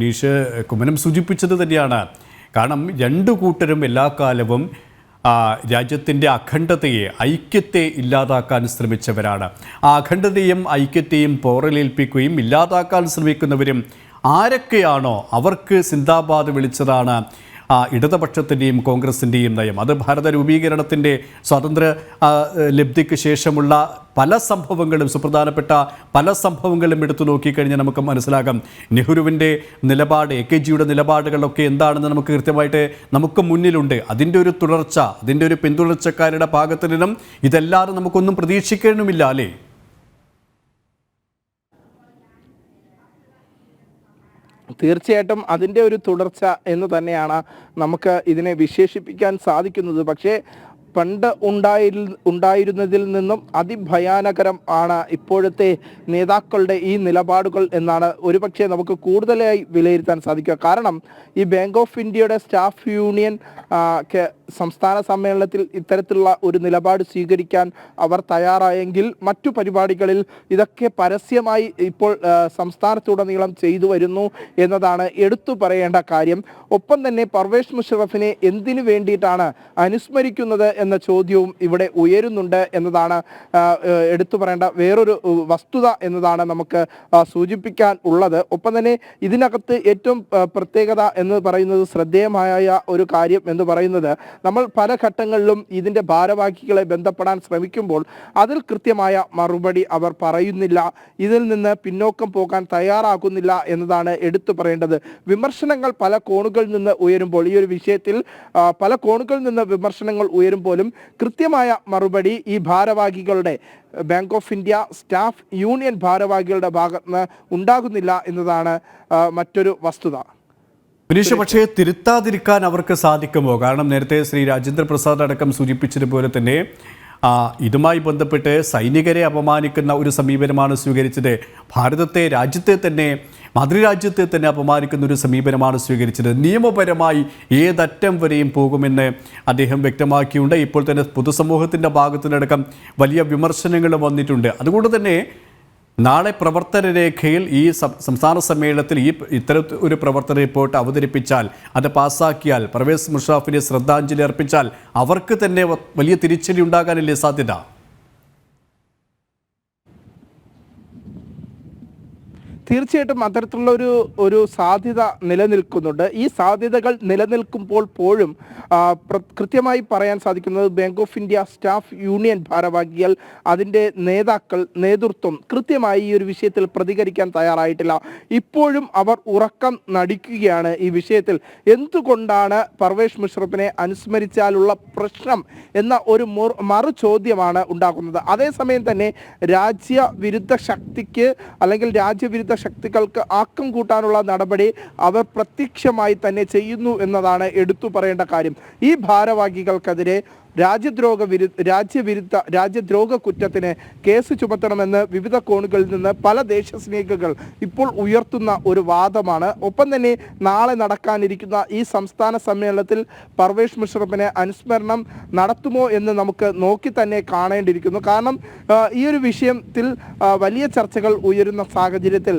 മനീഷ് കുമ്മനം സൂചിപ്പിച്ചത് തന്നെയാണ്. കാരണം രണ്ടു കൂട്ടരും എല്ലാ കാലവും രാജ്യത്തിന്റെ അഖണ്ഡതയെ ഐക്യത്തെ ഇല്ലാതാക്കാൻ ശ്രമിച്ചവരാണ്. ആ അഖണ്ഡതയും ഐക്യത്തെയും പോറലേൽപ്പിക്കുകയും ഇല്ലാതാക്കാൻ ശ്രമിക്കുന്നവരും ആരൊക്കെയാണോ അവർക്ക് സിന്ദാബാദ് വിളിച്ചതാണ്. ആ, ഇടതുപക്ഷത്തിന്റെയും കോൺഗ്രസിന്റെയും നയം. അത് ഭാരത രൂപീകരണത്തിന്റെ സ്വാതന്ത്ര്യ ലബ്ധിക്ക് ശേഷമുള്ള പല സംഭവങ്ങളും സുപ്രധാനപ്പെട്ട പല സംഭവങ്ങളും എടുത്തു നോക്കിക്കഴിഞ്ഞാൽ നമുക്ക് മനസ്സിലാകാം നെഹ്റുവിന്റെ നിലപാട് എ കെ ജിയുടെ നിലപാടുകളൊക്കെ എന്താണെന്ന് നമുക്ക് കൃത്യമായിട്ട് നമുക്ക് മുന്നിലുണ്ട്. അതിന്റെ ഒരു തുടർച്ച അതിന്റെ ഒരു പിന്തുടർച്ചക്കാരുടെ ഭാഗത്തു നിന്നും ഇതല്ലാതെ നമുക്കൊന്നും പ്രതീക്ഷിക്കണമില്ല അല്ലേ? തീർച്ചയായിട്ടും അതിന്റെ ഒരു തുടർച്ച എന്ന് തന്നെയാണ് നമുക്ക് ഇതിനെ വിശേഷിപ്പിക്കാൻ സാധിക്കുന്നത്. പക്ഷേ പണ്ട് ഉണ്ടായി ഉണ്ടായിരുന്നതിൽ നിന്നും അതിഭയാനകരം ആണ് ഇപ്പോഴത്തെ നേതാക്കളുടെ ഈ നിലപാടുകൾ എന്നാണ് ഒരുപക്ഷെ നമുക്ക് കൂടുതലായി വിലയിരുത്താൻ സാധിക്കുക. കാരണം ഈ ബാങ്ക് ഓഫ് ഇന്ത്യയുടെ സ്റ്റാഫ് യൂണിയൻ സംസ്ഥാന സമ്മേളനത്തിൽ ഇത്തരത്തിലുള്ള ഒരു നിലപാട് സ്വീകരിക്കാൻ അവർ തയ്യാറായെങ്കിൽ മറ്റു പരിപാടികളിൽ ഇതൊക്കെ പരസ്യമായി ഇപ്പോൾ സംസ്ഥാനത്തുടനീളം ചെയ്തു വരുന്നു എന്നതാണ് എടുത്തു പറയേണ്ട കാര്യം. ഒപ്പം തന്നെ പർവേഷ് മുഷറഫിനെ എന്തിനു വേണ്ടിയിട്ടാണ് അനുസ്മരിക്കുന്നത് എന്ന ചോദ്യവും ഇവിടെ ഉയരുന്നുണ്ട് എന്നതാണ് എടുത്തു പറയേണ്ട വേറൊരു വസ്തുത എന്നതാണ് നമുക്ക് സൂചിപ്പിക്കാൻ ഉള്ളത്. ഒപ്പം തന്നെ ഇതിനകത്ത് ഏറ്റവും പ്രത്യേകത എന്ന് പറയുന്നത് ശ്രദ്ധേയമായ ഒരു കാര്യം എന്ന് പറയുന്നത് നമ്മൾ പല ഘട്ടങ്ങളിലും ഇതിന്റെ ഭാരവാഹികളെ ബന്ധപ്പെടാൻ ശ്രമിക്കുമ്പോൾ അതിൽ കൃത്യമായ മറുപടി അവർ പറയുന്നില്ല ഇതിൽ നിന്ന് പിന്നോക്കം പോകാൻ തയ്യാറാകുന്നില്ല എന്നതാണ് എടുത്തു പറയേണ്ടത്. വിമർശനങ്ങൾ പല കോണുകളിൽ നിന്ന് ഉയരുമ്പോൾ ഈ ഒരു വിഷയത്തിൽ പല കോണുകളിൽ നിന്ന് വിമർശനങ്ങൾ ഉയരുമ്പോഴും കൃത്യമായ മറുപടി ഈ ഭാരവാഹികളുടെ Bank of India staff union ഭാരവാഹികളുടെ ഭാഗത്ത് ഉണ്ടാകുന്നില്ല എന്നതാണ് മറ്റൊരു വസ്തുത. വിനീഷ് പക്ഷേ തിരുത്താതിരിക്കാൻ അവർക്ക് സാധിക്കുമോ? കാരണം നേരത്തെ ശ്രീ രാജേന്ദ്ര പ്രസാദ് അടക്കം സൂചിപ്പിച്ചതുപോലെ തന്നെ ഇതുമായി ബന്ധപ്പെട്ട് സൈനികരെ അപമാനിക്കുന്ന ഒരു സമീപനമാണ് സ്വീകരിച്ചത്. ഭാരതത്തെ രാജ്യത്തെ തന്നെ മാതൃരാജ്യത്തെ തന്നെ അപമാനിക്കുന്ന ഒരു സമീപനമാണ് സ്വീകരിച്ചത്. നിയമപരമായി ഏതറ്റം വരെയും പോകുമെന്ന് അദ്ദേഹം വ്യക്തമാക്കിയുണ്ട്. ഇപ്പോൾ തന്നെ പൊതുസമൂഹത്തിന്റെ ഭാഗത്തുനിന്നടക്കം വലിയ വിമർശനങ്ങൾ വന്നിട്ടുണ്ട്. അതുകൊണ്ട് തന്നെ നാളെ പ്രവർത്തന രേഖയിൽ ഈ സംസ്ഥാന സമ്മേളനത്തിൽ ഈ ഇത്തരത്തിൽ ഒരു പ്രവർത്തന റിപ്പോർട്ട് അവതരിപ്പിച്ചാൽ അത് പാസ്സാക്കിയാൽ പർവേസ് മുഷാഫിനെ ശ്രദ്ധാഞ്ജലി അർപ്പിച്ചാൽ അവർക്ക് തന്നെ വലിയ തിരിച്ചടി ഉണ്ടാകാനല്ലേ സാധ്യത? തീർച്ചയായിട്ടും അത്തരത്തിലുള്ള ഒരു ഒരു സാധ്യത നിലനിൽക്കുന്നുണ്ട്. ഈ സാധ്യതകൾ നിലനിൽക്കുമ്പോൾ പോലും കൃത്യമായി പറയാൻ സാധിക്കുന്നത് Bank of India staff union ഭാരവാഹികൾ അതിന്റെ നേതാക്കൾ നേതൃത്വം കൃത്യമായി ഈ ഒരു വിഷയത്തിൽ പ്രതികരിക്കാൻ തയ്യാറായിട്ടില്ല. ഇപ്പോഴും അവർ ഉറക്കം നടിക്കുകയാണ് ഈ വിഷയത്തിൽ. എന്തുകൊണ്ടാണ് പർവേഷ് മുഷറഫിനെ അനുസ്മരിച്ചാലുള്ള പ്രശ്നം എന്ന ഒരു മറു ചോദ്യമാണ് ഉണ്ടാക്കുന്നത് അതേസമയം തന്നെ രാജ്യവിരുദ്ധ ശക്തിക്ക് അല്ലെങ്കിൽ രാജ്യവിരുദ്ധ ശക്തികൾക്ക് ആക്കം കൂട്ടാനുള്ള നടപടി അവർ പ്രത്യക്ഷമായി തന്നെ ചെയ്യുന്നു എന്നതാണ് എടുത്തു പറയേണ്ട കാര്യം. ഈ ഭാരവാഹികൾക്കെതിരെ രാജ്യദ്രോഹ വിരു രാജ്യവിരുദ്ധ രാജ്യദ്രോഹ കുറ്റത്തിന് കേസ് ചുമത്തണമെന്ന് വിവിധ കോണുകളിൽ നിന്ന് പല ദേശസ്നേഹികൾ ഇപ്പോൾ ഉയർത്തുന്ന ഒരു വാദമാണ്. ഒപ്പം തന്നെ നാളെ നടക്കാനിരിക്കുന്ന ഈ സംസ്ഥാന സമ്മേളനത്തിൽ പർവേഷ് മുഷറഫിനെ അനുസ്മരണം നടത്തുമോ എന്ന് നമുക്ക് നോക്കി തന്നെ കാണേണ്ടിയിരിക്കുന്നു. കാരണം ഈ ഒരു വിഷയത്തിൽ വലിയ ചർച്ചകൾ ഉയരുന്ന സാഹചര്യത്തിൽ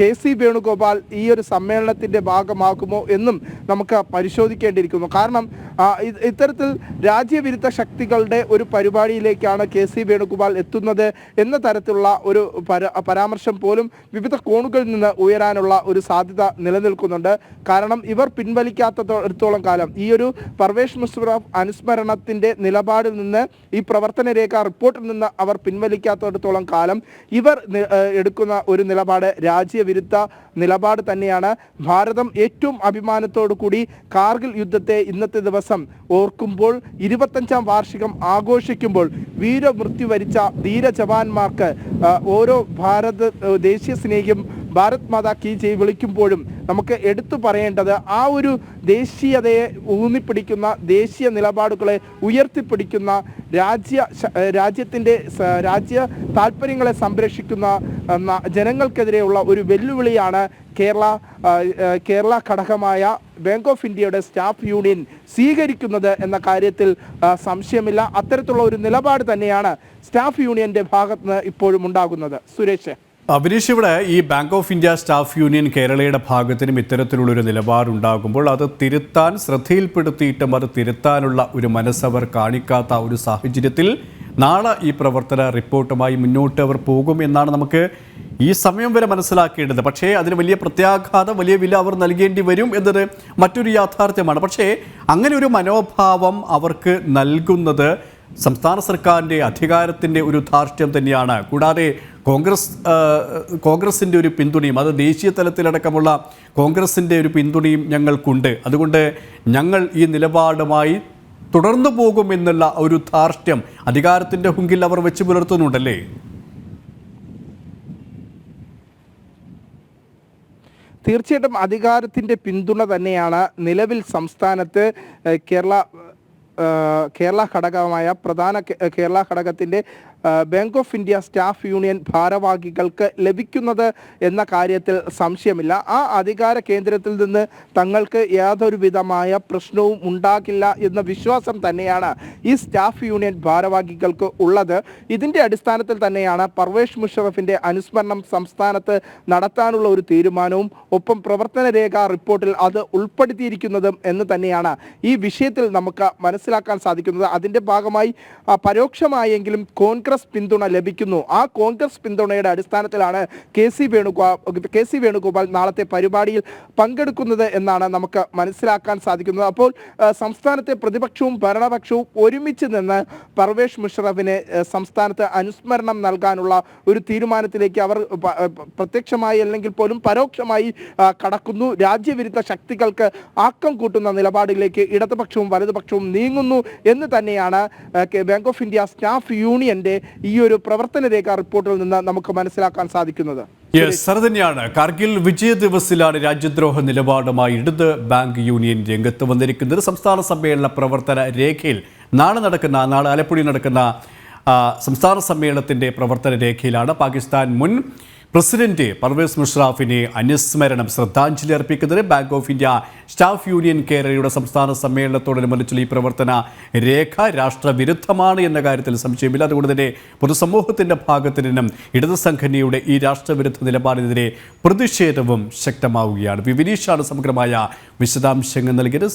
കെ സി വേണുഗോപാൽ ഈ ഒരു സമ്മേളനത്തിന്റെ ഭാഗമാകുമോ എന്നും നമുക്ക് പരിശോധിക്കേണ്ടിയിരിക്കുന്നു. കാരണം ഇത്തരത്തിൽ രാജ്യവിരുദ്ധ ശക്തികളുടെ ഒരു പരിപാടിയിലേക്കാണ് കെ സി വേണുഗോപാൽ എത്തുന്നത് എന്ന തരത്തിലുള്ള ഒരു പര- പരാമർശം പോലും വിവിധ കോണുകളിൽ നിന്ന് ഉയരാനുള്ള ഒരു സാധ്യത നിലനിൽക്കുന്നുണ്ട്. കാരണം ഇവർ പിൻവലിക്കാത്തടത്തോളം കാലം ഈ ഒരു പർവേഷ് മുഷറഫ് അനുസ്മരണത്തിന്റെ നിലപാടിൽ നിന്ന് ഈ പ്രവർത്തന രേഖ റിപ്പോർട്ടിൽ നിന്ന് അവർ പിൻവലിക്കാത്തടത്തോളം കാലം ഇവർ എടുക്കുന്ന ഒരു നിലപാട് രാജ്യവിരുദ്ധ നിലപാട് തന്നെയാണ്. ഭാരതം ഏറ്റവും അഭിമാനത്തോടു കൂടി കാർഗിൽ യുദ്ധത്തെ ഇന്നത്തെ ദിവസം ഓർക്കുമ്പോൾ ഇരുപത്തഞ്ചാം വാർഷികം ആഘോഷിക്കുമ്പോൾ വീരമൃത്യു വരിച്ച ധീര ജവാന്മാർക്ക് ഓരോ ഭാരത ദേശീയ സ്നേഹിയും ഭാരത് മാതാ കി ജയ് വിളിക്കുമ്പോഴും നമുക്ക് എടുത്തു പറയേണ്ടത് ആ ഒരു ദേശീയതയെ ഊന്നിപ്പിടിക്കുന്ന ദേശീയ നിലപാടുകളെ ഉയർത്തിപ്പിടിക്കുന്ന രാജ്യ രാജ്യത്തിന്റെ രാജ്യ താല്പര്യങ്ങളെ സംരക്ഷിക്കുന്ന ജനങ്ങൾക്കെതിരെയുള്ള ഒരു വെല്ലുവിളിയാണ് കേരള കേരള ഘടകമായ ബാങ്ക് ഓഫ് ഇന്ത്യയുടെ സ്റ്റാഫ് യൂണിയൻ സ്വീകരിക്കുന്നത് എന്ന കാര്യത്തിൽ സംശയമില്ല. അത്തരത്തിലുള്ള ഒരു നിലപാട് തന്നെയാണ് സ്റ്റാഫ് യൂണിയന്റെ ഭാഗത്ത് നിന്ന് ഇപ്പോഴും ഉണ്ടാകുന്നത്. സുരേഷ് അഭിനീഷ് ഇവിടെ ഈ Bank of India staff union കേരളയുടെ ഭാഗത്തിനും ഇത്തരത്തിലുള്ളൊരു നിലപാടുണ്ടാകുമ്പോൾ അത് തിരുത്താൻ ശ്രദ്ധയിൽപ്പെടുത്തിയിട്ടും അത് തിരുത്താനുള്ള ഒരു മനസ്സവർ കാണിക്കാത്ത ഒരു സാഹചര്യത്തിൽ നാളെ ഈ പ്രവർത്തന റിപ്പോർട്ടുമായി മുന്നോട്ട് അവർ പോകും എന്നാണ് നമുക്ക് ഈ സമയം വരെ മനസ്സിലാക്കേണ്ടത്. പക്ഷേ അതിന് വലിയ പ്രത്യാഘാതം വലിയ വില അവർ നൽകേണ്ടി വരും എന്നത് മറ്റൊരു യാഥാർത്ഥ്യമാണ്. പക്ഷേ അങ്ങനെ ഒരു മനോഭാവം അവർക്ക് നൽകുന്നത് സംസ്ഥാന സർക്കാരിന്റെ അധികാരത്തിന്റെ ഒരു ധാർഷ്ട്യം തന്നെയാണ്. കൂടാതെ കോൺഗ്രസ് കോൺഗ്രസിന്റെ ഒരു പിന്തുണയും അത് ദേശീയ തലത്തിലടക്കമുള്ള കോൺഗ്രസിന്റെ ഒരു പിന്തുണയും ഞങ്ങൾക്കുണ്ട്. അതുകൊണ്ട് ഞങ്ങൾ ഈ നിലപാടുമായി തുടർന്നു പോകുമെന്നുള്ള ഒരു ധാർഷ്ട്യം അധികാരത്തിന്റെ ഹുങ്കിൽ അവർ വെച്ച് പുലർത്തുന്നുണ്ടല്ലേ? തീർച്ചയായിട്ടും അധികാരത്തിന്റെ പിന്തുണ തന്നെയാണ് നിലവിൽ സംസ്ഥാനത്ത് കേരള കേരള ഘടകമായ പ്രധാന കേരള ഘടകത്തിന്റെ Bank of India staff union ഭാരവാഹികൾക്ക് ലഭിക്കുന്നത് എന്ന കാര്യത്തിൽ സംശയമില്ല. ആ അധികാര കേന്ദ്രത്തിൽ നിന്ന് തങ്ങൾക്ക് യാതൊരു വിധമായ പ്രശ്നവും ഉണ്ടാകില്ല എന്ന വിശ്വാസം തന്നെയാണ് ഈ സ്റ്റാഫ് യൂണിയൻ ഭാരവാഹികൾക്ക് ഉള്ളത്. ഇതിന്റെ അടിസ്ഥാനത്തിൽ തന്നെയാണ് പർവേഷ് മുഷറഫിന്റെ അനുസ്മരണം സംസ്ഥാനത്ത് നടത്താനുള്ള ഒരു തീരുമാനവും ഒപ്പം പ്രവർത്തന രേഖ റിപ്പോർട്ടിൽ അത് ഉൾപ്പെടുത്തിയിരിക്കുന്നതും എന്ന് തന്നെയാണ്. ഈ വിഷയത്തിൽ നമുക്ക് മനസ്സിലാക്കാൻ സാധിക്കുന്നത്. അതിന്റെ ഭാഗമായി പരോക്ഷമായെങ്കിലും കോൺഗ്രസ് പിന്തുണ ലഭിക്കുന്നു. ആ കോൺഗ്രസ് പിന്തുണയുടെ അടിസ്ഥാനത്തിലാണ് K C Venugopal K C Venugopal നാളത്തെ പരിപാടിയിൽ പങ്കെടുക്കുന്നത് എന്നാണ് നമുക്ക് മനസ്സിലാക്കാൻ സാധിക്കുന്നത്. അപ്പോൾ സംസ്ഥാനത്തെ പ്രതിപക്ഷവും ഭരണപക്ഷവും ഒരുമിച്ച് നിന്ന് പർവേഷ് മുഷറഫിന് സംസ്ഥാനത്ത് അനുസ്മരണം നൽകാനുള്ള ഒരു തീരുമാനത്തിലേക്ക് അവർ പ്രത്യക്ഷമായി അല്ലെങ്കിൽ പോലും പരോക്ഷമായി കടക്കുന്നു. രാജ്യവിരുദ്ധ ശക്തികൾക്ക് ആക്കം കൂട്ടുന്ന നിലപാടിലേക്ക് ഇടതുപക്ഷവും വലതുപക്ഷവും നീങ്ങുന്നു എന്ന് തന്നെയാണ് ബാങ്ക് ഓഫ് ഇന്ത്യ സ്റ്റാഫ് യൂണിയന്റെ ഈ ഒരു പ്രവർത്തന രേഖ റിപ്പോർട്ടിൽ നിന്ന് നമുക്ക് മനസ്സിലാക്കാൻ സാധിക്കുന്നത്. യെസ് തന്നെയാണ്. കാർഗിൽ വിജയ ദിവസിലാണ് രാജ്യദ്രോഹ നിലപാടുമായി ഇടത് ബാങ്ക് യൂണിയൻ രംഗത്ത് വന്നിരിക്കുന്നത്. സംസ്ഥാന സമ്മേളന പ്രവർത്തന രേഖയിൽ നാളെ നടക്കുന്ന നാളെ ആലപ്പുഴയിൽ നടക്കുന്ന സംസ്ഥാന സമ്മേളനത്തിന്റെ പ്രവർത്തന രേഖയിലാണ് പാകിസ്ഥാൻ മുൻ പ്രസിഡന്റ് പർവേസ് മുഷറാഫിനെ അനുസ്മരണം ശ്രദ്ധാഞ്ജലി അർപ്പിക്കുന്നത്. Bank of India staff union കേരളയുടെ സംസ്ഥാന സമ്മേളനത്തോടനുബന്ധിച്ചുള്ള ഈ പ്രവർത്തന രേഖ രാഷ്ട്രവിരുദ്ധമാണ് എന്ന കാര്യത്തിൽ സംശയമില്ല. അതുകൊണ്ട് തന്നെ പൊതുസമൂഹത്തിന്റെ ഭാഗത്തു നിന്നും ഇടതു സംഘടനയുടെ ഈ രാഷ്ട്രവിരുദ്ധ നിലപാടിനെതിരെ പ്രതിഷേധവും ശക്തമാവുകയാണ്. വിവിനീഷാണ് സമഗ്രമായ വിശദാംശങ്ങൾ നൽകിയത്.